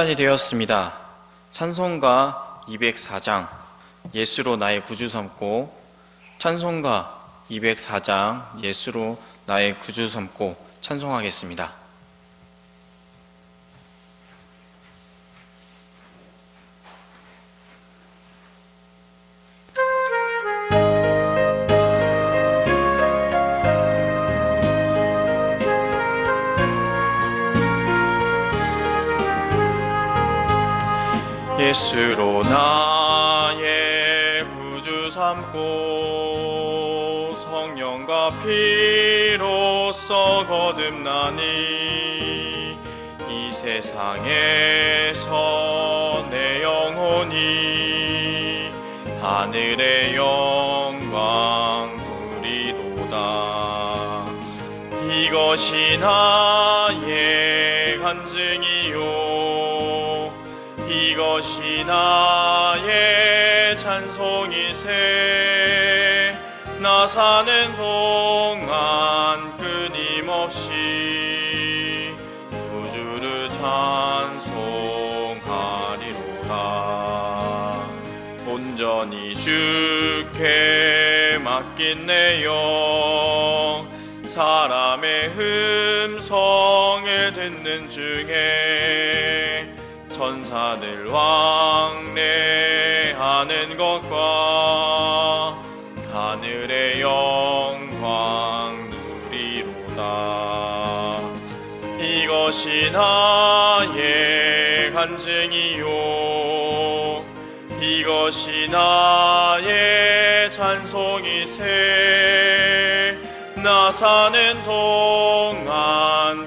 시간이 되었습니다. 찬송가 204장 예수로 나의 구주 삼고 찬송가 204장 예수로 나의 구주 삼고 찬송하겠습니다. 예수로 나의 구주 삼고 성령과 피로써 거듭나니 이 세상에서 내 영혼이 하늘의 영광 누리도다. 이것이 나 나의 찬송이세. 나 사는 동안 끊임없이 구주를 찬송하리로다. 온전히 주께 맡긴 내 영 사람의 음성을 듣는 중에 천사들 왕래하는 것과 하늘의 영광 누리로다. 이것이 나의 간증이요. 이것이 나의 찬송이세. 나 사는 동안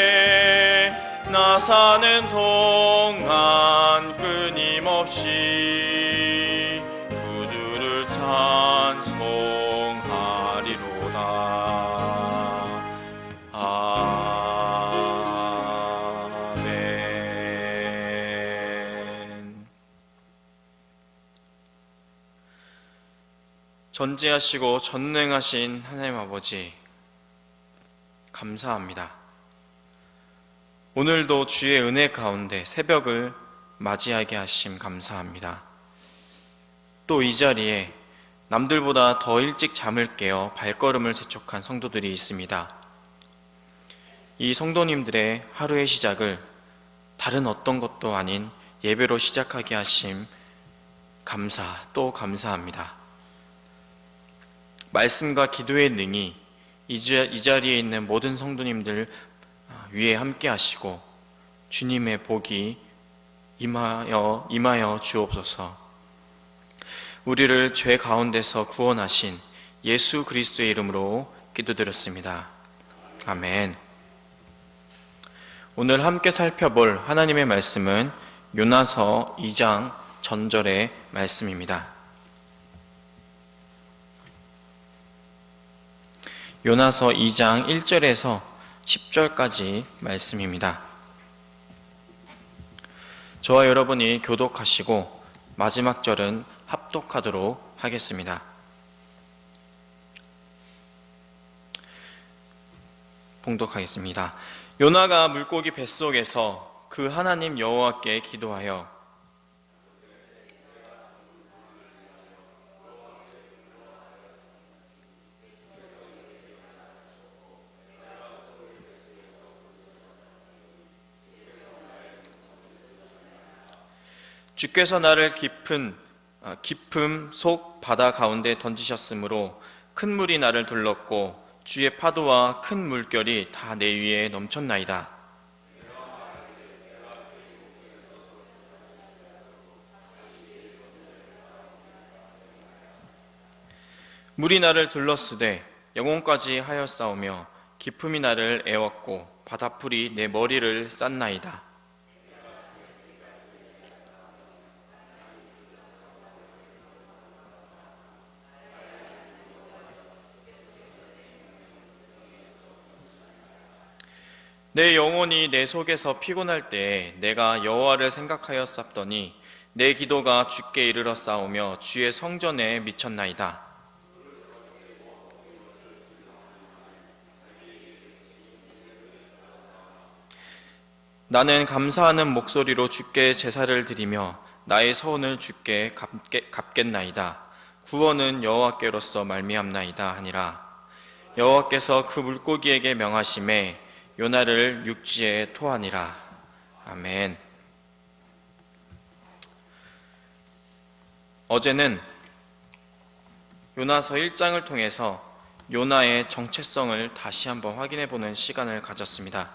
사는 동안 끊임없이 구주를 찬송하리로다 아멘 전지하시고 전능하신 하나님 아버지 감사합니다. 오늘도 주의 은혜 가운데 새벽을 맞이하게 하심 감사합니다. 또 이 자리에 남들보다 더 일찍 잠을 깨어 발걸음을 재촉한 성도들이 있습니다. 이 성도님들의 하루의 시작을 다른 어떤 것도 아닌 예배로 시작하게 하심 감사 또 감사합니다. 말씀과 기도의 능이 이 자리에 있는 모든 성도님들 위에 함께 하시고 주님의 복이 임하여 임하여 주옵소서. 우리를 죄 가운데서 구원하신 예수 그리스도의 이름으로 기도드렸습니다. 아멘. 오늘 함께 살펴볼 하나님의 말씀은 요나서 2장 전절의 말씀입니다. 요나서 2장 1절에서 10절까지 말씀입니다. 저와 여러분이 교독하시고 마지막 절은 합독하도록 하겠습니다. 봉독하겠습니다. 요나가 물고기 뱃속에서 그 하나님 여호와께 기도하여 주께서 나를 깊은 어, 깊음 속 바다 가운데 던지셨으므로 큰 물이 나를 둘렀고 주의 파도와 큰 물결이 다 내 위에 넘쳤나이다. 물이 나를 둘렀으되 영혼까지 하여 싸우며 깊음이 나를 애웠고 바다풀이 내 머리를 쌌나이다. 내 영혼이 내 속에서 피곤할 때에 내가 여호와를 생각하였사더니 내 기도가 주께 이르러 싸우며 주의 성전에 미쳤나이다. 나는 감사하는 목소리로 주께 제사를 드리며 나의 서원을 주께 갚겠, 갚겠나이다. 구원은 여호와께로서 말미암나이다 하니라. 여호와께서 그 물고기에게 명하심에 요나를 육지에 토하니라. 아멘. 어제는 요나서 1장을 통해서 요나의 정체성을 다시 한번 확인해 보는 시간을 가졌습니다.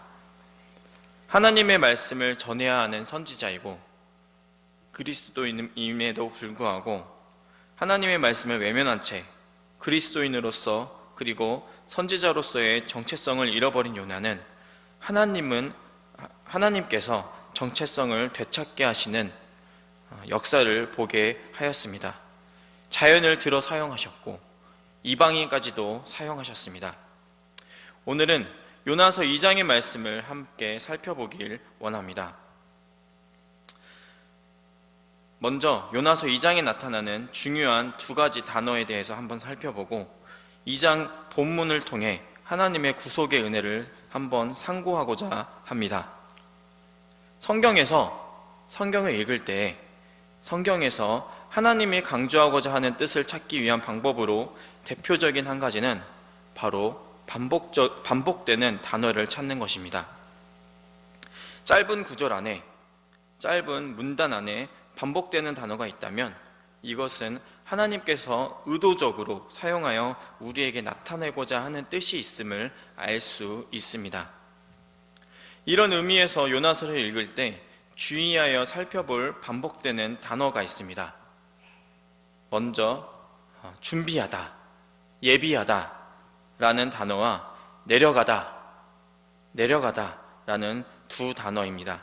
하나님의 말씀을 전해야 하는 선지자이고 그리스도인임에도 불구하고 하나님의 말씀을 외면한 채 그리스도인으로서 그리고 선지자로서의 정체성을 잃어버린 요나는 하나님은 하나님께서 정체성을 되찾게 하시는 역사를 보게 하였습니다. 자연을 들어 사용하셨고 이방인까지도 사용하셨습니다. 오늘은 요나서 2장의 말씀을 함께 살펴보길 원합니다. 먼저 요나서 2장에 나타나는 중요한 두 가지 단어에 대해서 한번 살펴보고 2장 본문을 통해 하나님의 구속의 은혜를 한번 상고하고자 합니다. 성경에서 성경을 읽을 때 성경에서 하나님이 강조하고자 하는 뜻을 찾기 위한 방법으로 대표적인 한 가지는 바로 반복적, 반복되는 단어를 찾는 것입니다. 짧은 구절 안에, 짧은 문단 안에 반복되는 단어가 있다면 이것은 하나님께서 의도적으로 사용하여 우리에게 나타내고자 하는 뜻이 있음을 알 수 있습니다. 이런 의미에서 요나서를 읽을 때 주의하여 살펴볼 반복되는 단어가 있습니다. 먼저 어, 준비하다, 예비하다 라는 단어와 내려가다, 내려가다 라는 두 단어입니다.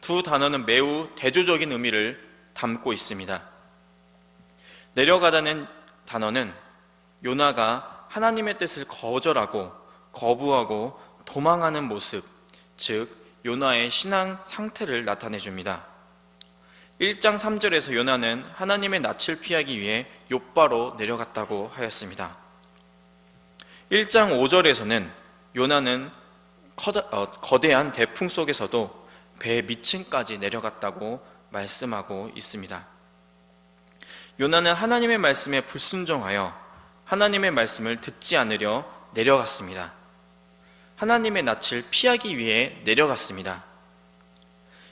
두 단어는 매우 대조적인 의미를 담고 있습니다. 내려가다는 단어는 요나가 하나님의 뜻을 거절하고 거부하고 도망하는 모습, 즉 요나의 신앙 상태를 나타내 줍니다. 1장 3절에서 요나는 하나님의 낯을 피하기 위해 욥바로 내려갔다고 하였습니다. 1장 5절에서는 요나는 어, 거대한 대풍 속에서도 배 밑층까지 내려갔다고 말씀하고 있습니다. 요나는 하나님의 말씀에 불순종하여 하나님의 말씀을 듣지 않으려 내려갔습니다. 하나님의 낯을 피하기 위해 내려갔습니다.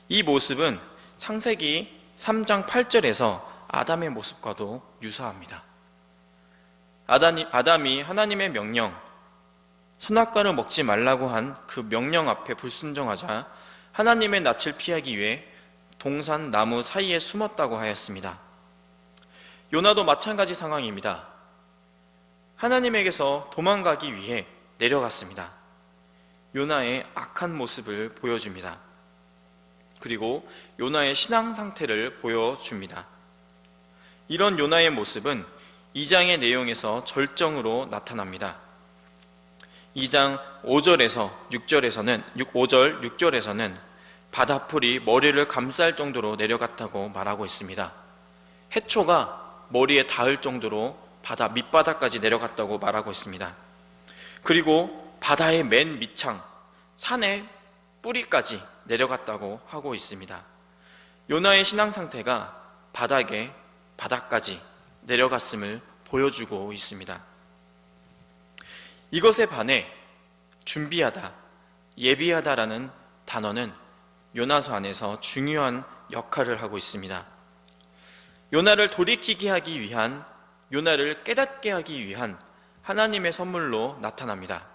이 모습은 창세기 3장 8절에서 아담의 모습과도 유사합니다. 아담이, 하나님의 명령, 선악과를 먹지 말라고 한 그 명령 앞에 불순종하자 하나님의 낯을 피하기 위해 동산 나무 사이에 숨었다고 하였습니다. 요나도 마찬가지 상황입니다. 하나님에게서 도망가기 위해 내려갔습니다. 요나의 악한 모습을 보여줍니다. 그리고 요나의 신앙 상태를 보여줍니다. 이런 요나의 모습은 2장의 내용에서 절정으로 나타납니다. 2장 5절에서 6절에서는 6, 5절 6절에서는 바다풀이 머리를 감쌀 정도로 내려갔다고 말하고 있습니다. 해초가 머리에 닿을 정도로 바다 밑바닥까지 내려갔다고 말하고 있습니다. 그리고 바다의 맨 밑창, 산의 뿌리까지 내려갔다고 하고 있습니다. 요나의 신앙 상태가 바닥에 바닥까지 내려갔음을 보여주고 있습니다. 이것에 반해 준비하다, 예비하다라는 단어는 요나서 안에서 중요한 역할을 하고 있습니다. 요나를 돌이키게 하기 위한, 요나를 깨닫게 하기 위한 하나님의 선물로 나타납니다.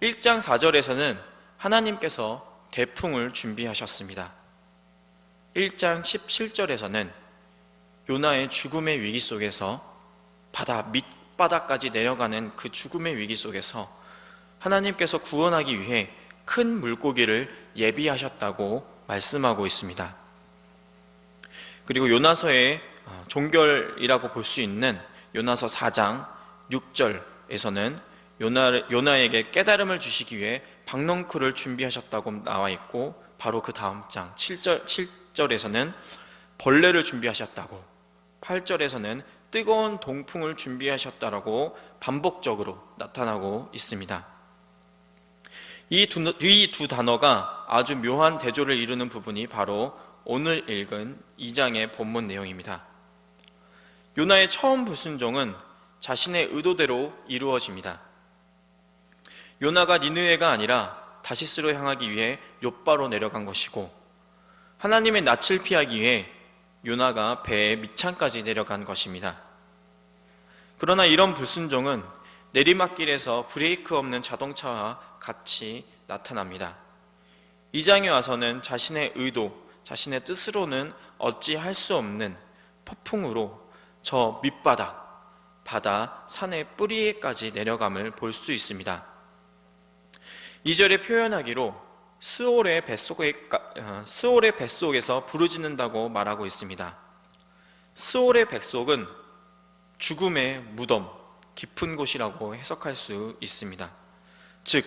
1장 4절에서는 하나님께서 대풍을 준비하셨습니다. 1장 17절에서는 요나의 죽음의 위기 속에서 바다 밑바닥까지 내려가는 그 죽음의 위기 속에서 하나님께서 구원하기 위해 큰 물고기를 예비하셨다고 말씀하고 있습니다. 그리고 요나서의 어, 종결이라고 볼 수 있는 요나서 4장 6절에서는 요나, 요나에게 깨달음을 주시기 위해 박넝쿨을 준비하셨다고 나와 있고 바로 그 다음 장 7절, 7절에서는 벌레를 준비하셨다고 8절에서는 뜨거운 동풍을 준비하셨다라고 반복적으로 나타나고 있습니다. 이 두, 단어가 아주 묘한 대조를 이루는 부분이 바로 오늘 읽은 2장의 본문 내용입니다. 요나의 처음 불순종은 자신의 의도대로 이루어집니다. 요나가 니느웨가 아니라 다시스로 향하기 위해 욥바로 내려간 것이고 하나님의 낯을 피하기 위해 요나가 배의 밑창까지 내려간 것입니다. 그러나 이런 불순종은 내리막길에서 브레이크 없는 자동차와 같이 나타납니다. 이 장에 와서는 자신의 의도, 자신의 뜻으로는 어찌 할 수 없는 폭풍으로 저 밑바닥, 바다, 산의 뿌리에까지 내려감을 볼 수 있습니다. 2절에 표현하기로 스올의 뱃속에, 어, 스올의 뱃속에서 부르짖는다고 말하고 있습니다. 스올의 뱃속은 죽음의 무덤, 깊은 곳이라고 해석할 수 있습니다. 즉,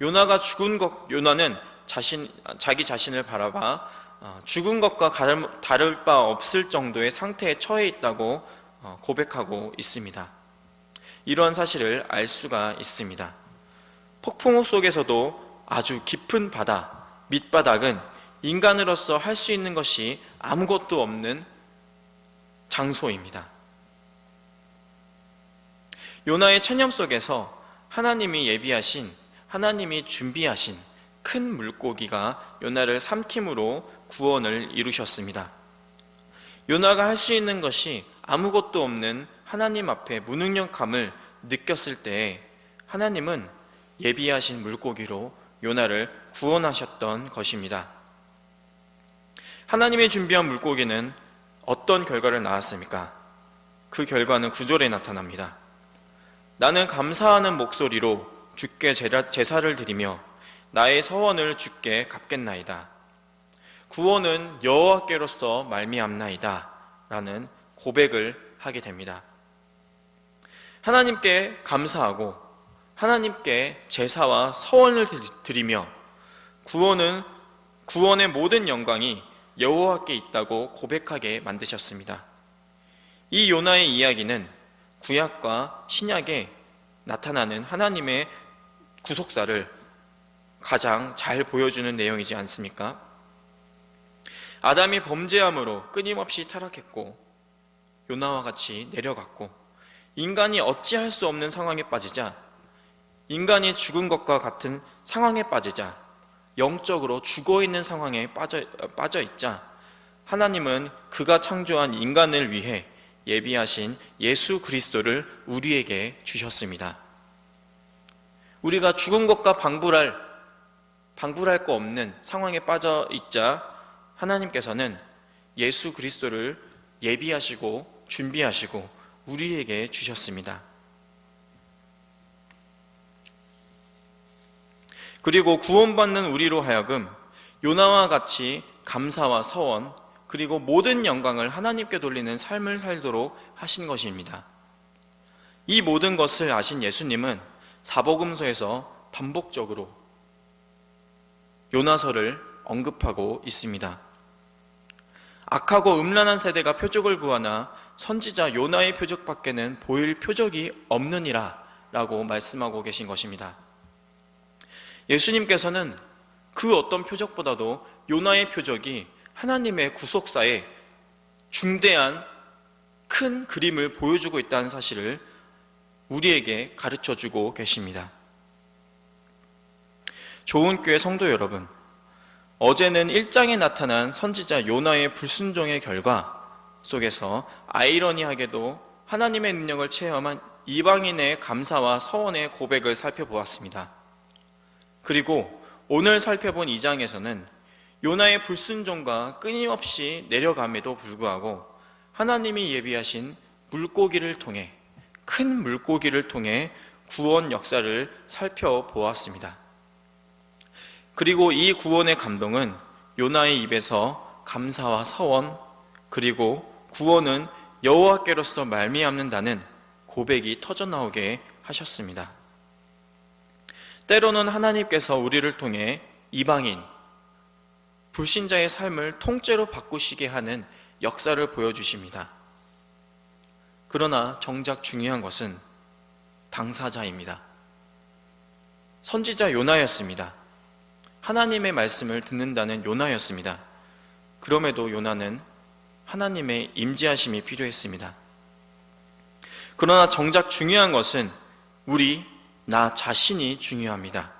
요나가 죽은 것, 요나는 자신, 자기 자신을 바라봐 어, 죽은 것과 다를, 바 없을 정도의 상태에 처해 있다고 어, 고백하고 있습니다. 이러한 사실을 알 수가 있습니다. 폭풍우 속에서도 아주 깊은 바다, 밑바닥은 인간으로서 할 수 있는 것이 아무것도 없는 장소입니다. 요나의 체념 속에서 하나님이 예비하신, 하나님이 준비하신 큰 물고기가 요나를 삼킴으로 구원을 이루셨습니다. 요나가 할 수 있는 것이 아무것도 없는 하나님 앞에 무능력함을 느꼈을 때 하나님은 예비하신 물고기로 요나를 구원하셨던 것입니다. 하나님의 준비한 물고기는 어떤 결과를 낳았습니까? 그 결과는 구절에 나타납니다. 나는 감사하는 목소리로 주께 제사를 드리며 나의 서원을 주께 갚겠나이다. 구원은 여호와께로서 말미암나이다. 라는 고백을 하게 됩니다. 하나님께 감사하고 하나님께 제사와 서원을 드리며 구원은 구원의 모든 영광이 여호와께 있다고 고백하게 만드셨습니다. 이 요나의 이야기는 구약과 신약에 나타나는 하나님의 구속사를 가장 잘 보여주는 내용이지 않습니까? 아담이 범죄함으로 끊임없이 타락했고 요나와 같이 내려갔고 인간이 어찌할 수 없는 상황에 빠지자 인간이 죽은 것과 같은 상황에 빠지자 영적으로 죽어 있는 상황에 빠져, 빠져 하나님은 그가 창조한 인간을 위해 예비하신 예수 그리스도를 우리에게 주셨습니다. 우리가 죽은 것과 방불할 방불할 거 없는 상황에 빠져 있자 하나님께서는 예수 그리스도를 예비하시고 준비하시고 우리에게 주셨습니다. 그리고 구원받는 우리로 하여금 요나와 같이 감사와 서원 그리고 모든 영광을 하나님께 돌리는 삶을 살도록 하신 것입니다. 이 모든 것을 아신 예수님은 사복음서에서 반복적으로 요나서를 언급하고 있습니다. 악하고 음란한 세대가 표적을 구하나 선지자 요나의 표적밖에는 보일 표적이 없느니라 라고 말씀하고 계신 것입니다. 예수님께서는 그 어떤 표적보다도 요나의 표적이 하나님의 구속사에 중대한 큰 그림을 보여주고 있다는 사실을 우리에게 가르쳐 주고 계십니다. 좋은 교회 성도 여러분, 어제는 1장에 나타난 선지자 요나의 불순종의 결과 속에서 아이러니하게도 하나님의 능력을 체험한 이방인의 감사와 서원의 고백을 살펴보았습니다. 그리고 오늘 살펴본 2장에서는 요나의 불순종과 끊임없이 내려감에도 불구하고 하나님이 예비하신 물고기를 통해 큰 물고기를 통해 구원 역사를 살펴보았습니다. 그리고 이 구원의 감동은 요나의 입에서 감사와 서원 그리고 구원은 여호와께로서 말미암는다는 고백이 터져 나오게 하셨습니다. 때로는 하나님께서 우리를 통해 이방인 불신자의 삶을 통째로 바꾸시게 하는 역사를 보여주십니다. 그러나 정작 중요한 것은 당사자입니다. 선지자 요나였습니다. 하나님의 말씀을 듣는다는 요나였습니다. 그럼에도 요나는 하나님의 임재하심이 필요했습니다. 그러나 정작 중요한 것은 우리 나 자신이 중요합니다.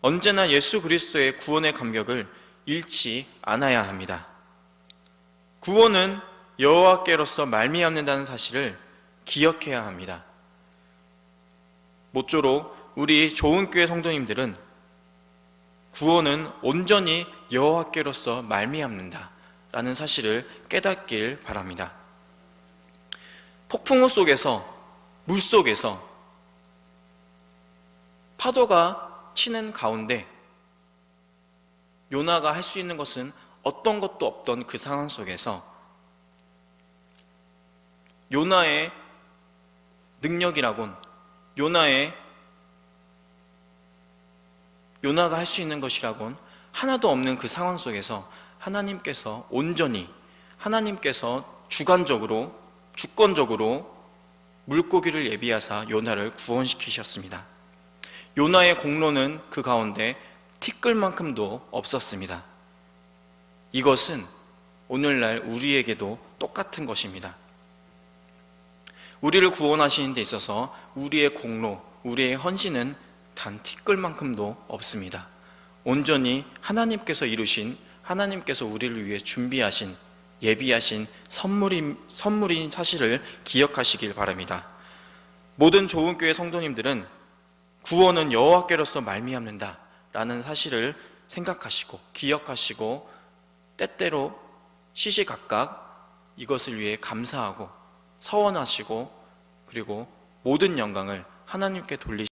언제나 예수 그리스도의 구원의 감격을 잃지 않아야 합니다. 구원은 여호와께로서 말미암는다는 사실을 기억해야 합니다. 모쪼록 우리 좋은 교회 성도님들은 구원은 온전히 여호와께로서 말미암는다라는 사실을 깨닫길 바랍니다. 폭풍우 속에서 물 속에서 파도가 치는 가운데 요나가 할 수 있는 것은 어떤 것도 없던 그 상황 속에서 요나의 능력이라곤 요나의 요나가 할 수 있는 것이라곤 하나도 없는 그 상황 속에서 하나님께서 온전히 하나님께서 주관적으로 주권적으로 물고기를 예비하사 요나를 구원시키셨습니다. 요나의 공로는 그 가운데 티끌만큼도 없었습니다. 이것은 오늘날 우리에게도 똑같은 것입니다. 우리를 구원하시는 데 있어서 우리의 공로, 우리의 헌신은 단 티끌만큼도 없습니다. 온전히 하나님께서 이루신 하나님께서 우리를 위해 준비하신 예비하신 선물인, 선물인 사실을 기억하시길 바랍니다. 모든 좋은 교회 성도님들은 구원은 여호와께로서 말미암는다 라는 사실을 생각하시고 기억하시고 때때로 시시각각 이것을 위해 감사하고 서원하시고 그리고 모든 영광을 하나님께 돌리시